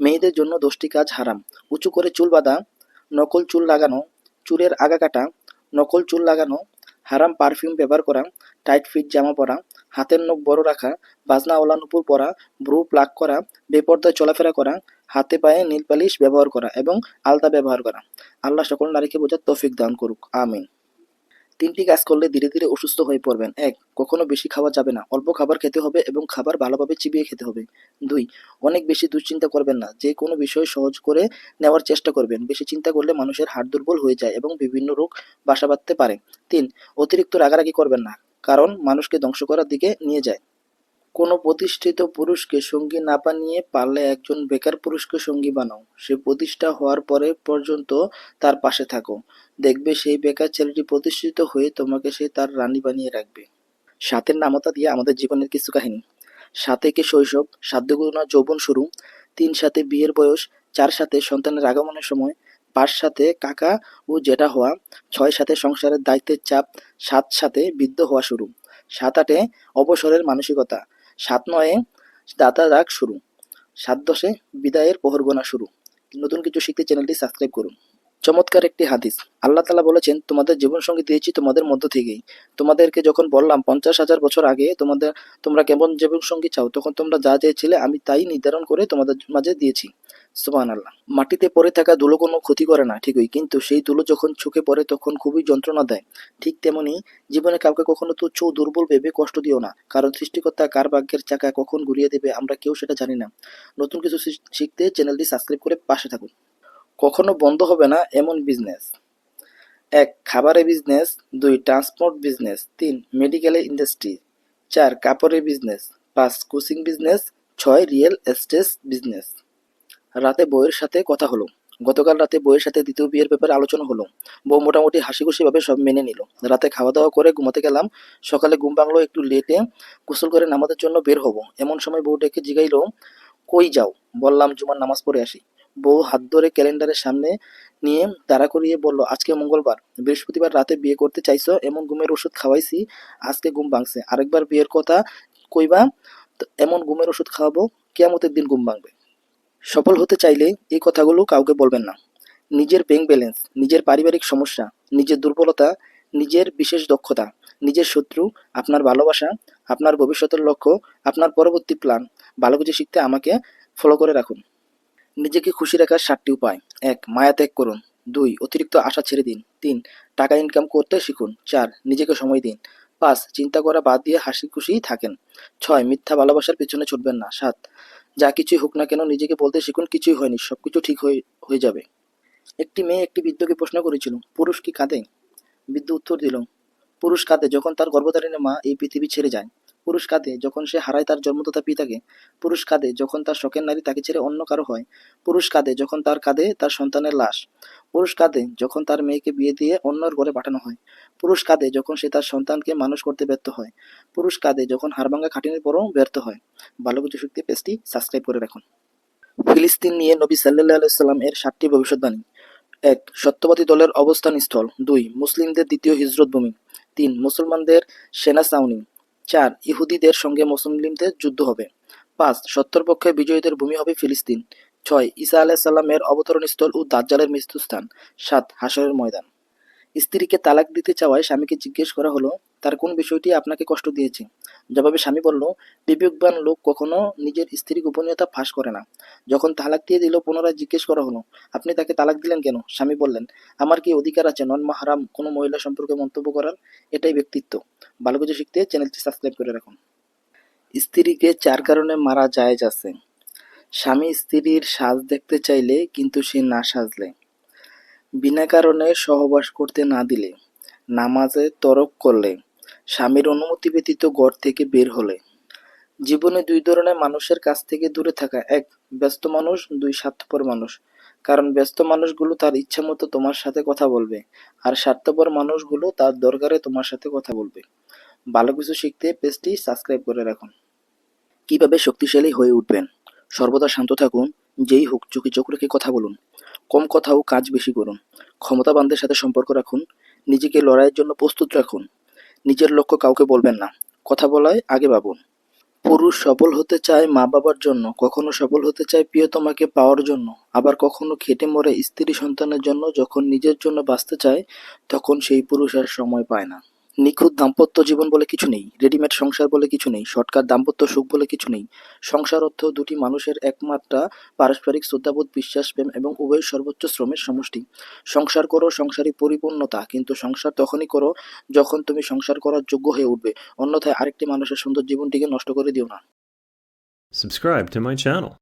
মেয়েদের জন্য দশটি কাজ হারাম। উঁচু করে চুল বাঁধা, নকল চুল লাগানো, চুলের আগা কাটা, নকল চুল লাগানো, হারাম পারফিউম ব্যবহার করা, টাইট ফিট জামা পরা, হাতের নখ বড় রাখা বাজনাওয়ালা নুপুর পরা, ব্রু প্লাক করা, বেপর্দায় চলাফেরা করা, হাতে পায়ে নীল পালিশ ব্যবহার করা এবং আলতা ব্যবহার করা। আল্লাহ সকল নারীকে বোঝার তৌফিক দান করুক। আমিন। তিনটি কাজ করলে ধীরে ধীরে অসুস্থ হয়ে পড়বেন। এক, কখনো বেশি খাওয়া যাবে না। অল্প খাবার খেতে হবে এবং খাবার ভালোভাবে চিবিয়ে খেতে হবে। দুই, অনেক বেশি দুশ্চিন্তা করবেন না। যে কোনো বিষয় সহজ করে নেওয়ার চেষ্টা করবেন। বেশি চিন্তা করলে মানুষের হাড় দুর্বল হয়ে যায় এবং বিভিন্ন রোগ বাসা বাঁধতে পারে। তিন, অতিরিক্ত রাগারাগি করবেন না। কারণ মানুষকে ধ্বংস করার দিকে নিয়ে যায়। কোনো প্রতিষ্ঠিত পুরুষকে সঙ্গী না বানিয়ে পারলে একজন বেকার পুরুষকে সঙ্গী বানাও। সে প্রতিষ্ঠা হওয়ার পরে পর্যন্ত তার পাশে থাকো। দেখবে সেই বেকার ছেলেটি প্রতিষ্ঠিত হয়ে তোমাকে সে তার রানী বানিয়ে রাখবে। সাতের নামতা দিয়ে আমাদের জীবনের কিছু কাহিনী। সাতে কে শৈশব সাত দুগুণা যৌবন শুরু। তিন সাথে বিয়ের বয়স, চার সাথে সন্তানের আগমনের সময়, পাঁচ সাথে কাকা ও জেঠা হওয়া, ছয় সাথে সংসারের দায়িত্বের চাপ, সাত সাথে বৃদ্ধ হওয়া শুরু। সাত আটে অবসরের মানসিকতা। সাত নয়ে দাতা রাগ শুরু, সাত দশে বিদায়ের প্রহর গোনা শুরু। নতুন কিছু শিখতে চ্যানেলটি সাবস্ক্রাইব করুন। চমৎকার একটি হাদিস। আল্লাহ তালা বলেছেন, তোমাদের জীবনসঙ্গী দিয়েছি তোমাদের মধ্য থেকেই। তোমাদেরকে যখন বললাম, পঞ্চাশ হাজার বছর আগে তোমাদের, তোমরা কেমন জীবনসঙ্গী চাও, তখন তোমরা যা চেয়েছিলে আমি তাই নির্ধারণ করে তোমাদের মাঝে দিয়েছি। সুবান আল্লাহ মাটিতে পড়ে থাকা ধুলো কোনো ক্ষতি করে না, ঠিকই। কিন্তু সেই ধুলো যখন চোখে পড়ে তখন খুবই যন্ত্রণা দেয়। ঠিক তেমনি জীবনে কাউকে কখনো তুচ্ছ দুর্বল ভেবে কষ্ট দিও না। কারণ সৃষ্টিকর্তা কার ভাগ্যের চাকা কখন ঘুরিয়ে দেবে আমরা কেউ সেটা জানি না। নতুন কিছু শিখ- শিখতে চ্যানেলটি সাবস্ক্রাইব করে পাশে থাকুন। কখনো বন্ধ হবে না এমন বিজনেস এক, খাবারের বিজনেস দুই ট্রান্সপোর্ট বিজনেস তিন মেডিকেলের ইন্ডাস্ট্রি চার, কাপড়ের বিজনেস পাঁচ কোচিং বিজনেস ছয় রিয়েল এস্টেট বিজনেস রাতে বউয়ের সাথে কথা হলো। গতকাল রাতে বউয়ের সাথে দ্বিতীয় বিয়ের ব্যাপারে আলোচনা হলো। বউ মোটামুটি হাসি খুশি ভাবে সব মেনে নিল। রাতে খাওয়া দাওয়া করে ঘুমাতে গেলাম। সকালে ঘুম ভাঙলো, একটু লেটে গোসল করে নামাজের জন্য বের হব। এমন সময় বউ ডেকে জিগাইলো, কই যাও? বললাম, জুমার নামাজ পড়ে আসি। বউ হাত ধরে ক্যালেন্ডারের সামনে নিয়ে তাড়া করিয়ে বলল, আজকে মঙ্গলবার। বৃহস্পতিবার রাতে বিয়ে করতে চাইছো, এমন ঘুমের ওষুধ খাওয়াইছি, আজকে ঘুম ভাঙছে। আরেকবার বিয়ের কথা কইবা এমন ঘুমের ওষুধ খাওয়াবো, কেয়ামতের দিন ঘুম ভাঙবে। সফল হতে চাইলে এই কথাগুলো কাউকে বলবেন না। নিজের ব্যাংক ব্যালেন্স নিজের পারিবারিক সমস্যা, নিজের দুর্বলতা, নিজের বিশেষ দক্ষতা, নিজের শত্রু, আপনার ভালোবাসা, আপনার ভবিষ্যতের লক্ষ্য, আপনার পরবর্তী প্ল্যান ভালো কিছু শিখতে আমাকে ফলো করে রাখুন। নিজেকে খুশি রাখার সাতটি উপায়। এক, মায়া ত্যাগ করুন। দুই, অতিরিক্ত আশা ছেড়ে দিন। তিন, টাকা ইনকাম করতে শিখুন। চার, নিজেকে সময় দিন। পাঁচ, চিন্তা করা বাদ দিয়ে হাসি খুশিই থাকেন। ছয়, মিথ্যা ভালোবাসার পেছনে ছুটবেন না। সাত যা কিছুই হোক না কেন নিজেকে বলতে শিখুন, কিছুই হয়নি সব কিছু ঠিক হয়ে হয়ে যাবে। একটি মেয়ে একটি বৃদ্ধকে প্রশ্ন করেছিল, পুরুষ কি কাঁদে? বৃদ্ধ উত্তর দিল, পুরুষ কাঁদে যখন তার গর্ভধারিণী মা এই পৃথিবী ছেড়ে যায়। পুরুষ কাঁদে যখন সে হারায় তার জন্মদাতা পিতাকে। পুরুষ কাঁদে যখন তার শখের নারী তাকে ছেড়ে অন্য কারও হয়। পুরুষ কাঁদে যখন তার কাঁধে তার সন্তানের লাশ। পুরুষ কাঁদে যখন তার মেয়েকে বিয়ে দিয়ে অন্যর ঘরে পাঠানো হয়। পুরুষ কাঁদে যখন সে তার সন্তানকে মানুষ করতে ব্যর্থ হয়। পুরুষ কাঁদে যখন হারবাঙ্গা খাটিনের পরও ব্যর্থ হয়। ভালো কিছু শক্তি পেজটি সাবস্ক্রাইব করে রাখুন। ফিলিস্তিন নিয়ে নবী সাল্লাহ আলাইসাল্লাম এর সাতটি ভবিষ্যৎবাণী। এক, সত্যবাদী দলের অবস্থান স্থল দুই, মুসলিমদের দ্বিতীয় হিজরত ভূমি। তিন, মুসলমানদের সেনা ছাউনি। চার, ইহুদিদের সঙ্গে মুসলিমদের যুদ্ধ হবে। পাঁচ, সত্তর পক্ষে বিজয়ীদের ভূমি হবে ফিলিস্তিন। ছয় ঈসা আলাহিসাল্লামের অবতরণ স্থল ও দাজ্জালের মৃত্যুস্থান, সাত হাসরের ময়দান। স্ত্রীকে তালাক দিতে চাওয়ায় স্বামীকে জিজ্ঞেস করা হলো, তার কোন বিষয়টি আপনাকে কষ্ট দিয়েছে? জবাবে স্বামী বলল, বিবেকবান লোক কখনো নিজের স্ত্রী গোপনীয়তা ফাঁস করে না। যখন তালাক দিয়ে দিল, পুনরায় জিজ্ঞেস করা হলো, আপনি তাকে তালাক দিলেন কেন? স্বামী বললেন, আমার কি অধিকার আছে নন মাহারাম কোনো মহিলা সম্পর্কে মন্তব্য করার? এটাই ব্যক্তিত্ব। ভালো কিছু শিখতে চ্যানেলটি সাবস্ক্রাইব করে রাখুন। স্ত্রীকে চার কারণে মারা যায় আছে। স্বামী স্ত্রীর সাজ দেখতে চাইলে কিন্তু সে না সাজলে। বিনা কারণে সহবাস করতে না দিলে, নামাজে তরক করলে, স্বামীর অনুমতি ব্যতীত ঘর থেকে বের হলে। জীবনে দুই ধরনের মানুষের কাছ থেকে দূরে থাকা। এক, ব্যস্ত মানুষ, দুই, স্বার্থপর মানুষ। কারণ ব্যস্ত মানুষগুলো তার ইচ্ছা মতো তোমার সাথে কথা বলবে, আর স্বার্থপর মানুষগুলো তার দরকারে তোমার সাথে কথা বলবে। ভালো কিছু শিখতে পেজটি সাবস্ক্রাইব করে রাখুন। কীভাবে শক্তিশালী হয়ে উঠবেন? সর্বদা শান্ত থাকুন, যেই হোক চোখে চোখ রেখে কথা বলুন। কম কথা ও কাজ বেশি করুন। ক্ষমতাবানদের সাথে সম্পর্ক রাখুন। নিজেকে লড়াইয়ের জন্য প্রস্তুত রাখুন। নিজের লক্ষ্য কাউকে বলবেন না। কথা বলায় আগে ভাবুন। পুরুষ সফল হতে চায় মা বাবার জন্য, কখনো সফল হতে চায় প্রিয়তমাকে পাওয়ার জন্য, আবার কখনো খেটে মরে স্ত্রী সন্তানের জন্য যখন নিজের জন্য বাঁচতে চায়, তখন সেই পুরুষ আর সময় পায় না। নিখুঁত দাম্পত্য জীবন বলে কিছু নেই রেডিমেড সংসার বলে কিছু নেই শর্টকাট দাম্পত্য সুখ বলে কিছু নেই। সংসার অর্থ দুটি মানুষের একমাত্রা পারস্পরিক শ্রদ্ধাবোধ, বিশ্বাস, প্রেম এবং উভয় সর্বোচ্চ শ্রমের সমষ্টি। সংসার করো সংসারই পরিপূর্ণতা, কিন্তু সংসার তখনই করো যখন তুমি সংসার করার যোগ্য হয়ে উঠবে। অন্যথায় আরেকটি মানুষের সুন্দর জীবনটিকে নষ্ট করে দিও না। Subscribe to my channel.